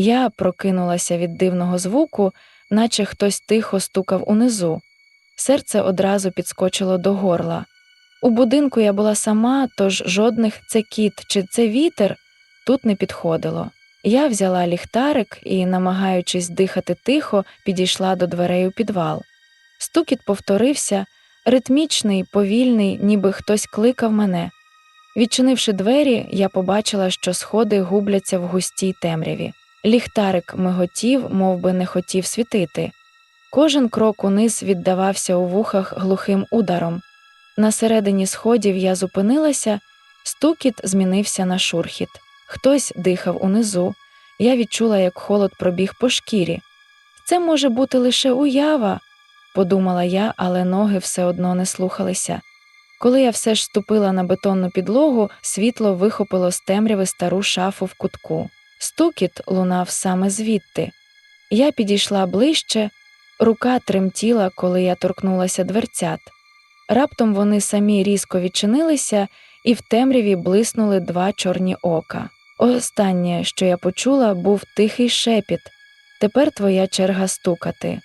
Я прокинулася від дивного звуку, наче хтось тихо стукав унизу. Серце одразу підскочило до горла. У будинку я була сама, тож жодних це кіт чи це вітер тут не підходило. Я взяла ліхтарик і, намагаючись дихати тихо, підійшла до дверей у підвал. Стукіт повторився, ритмічний, повільний, ніби хтось кликав мене. Відчинивши двері, я побачила, що сходи губляться в густій темряві. Ліхтарик миготів, мов би не хотів світити. Кожен крок униз віддавався у вухах глухим ударом. На середині сходів я зупинилася, стукіт змінився на шурхіт. Хтось дихав унизу. Я відчула, як холод пробіг по шкірі. Це може бути лише уява, подумала я, але ноги все одно не слухалися. Коли я все ж ступила на бетонну підлогу, світло вихопило з темряви стару шафу в кутку. Стукіт лунав саме звідти. Я підійшла ближче, рука тремтіла, коли я торкнулася дверцят. Раптом вони самі різко відчинилися, і в темряві блиснули два чорні ока. Останнє, що я почула, був тихий шепіт. Тепер твоя черга стукати.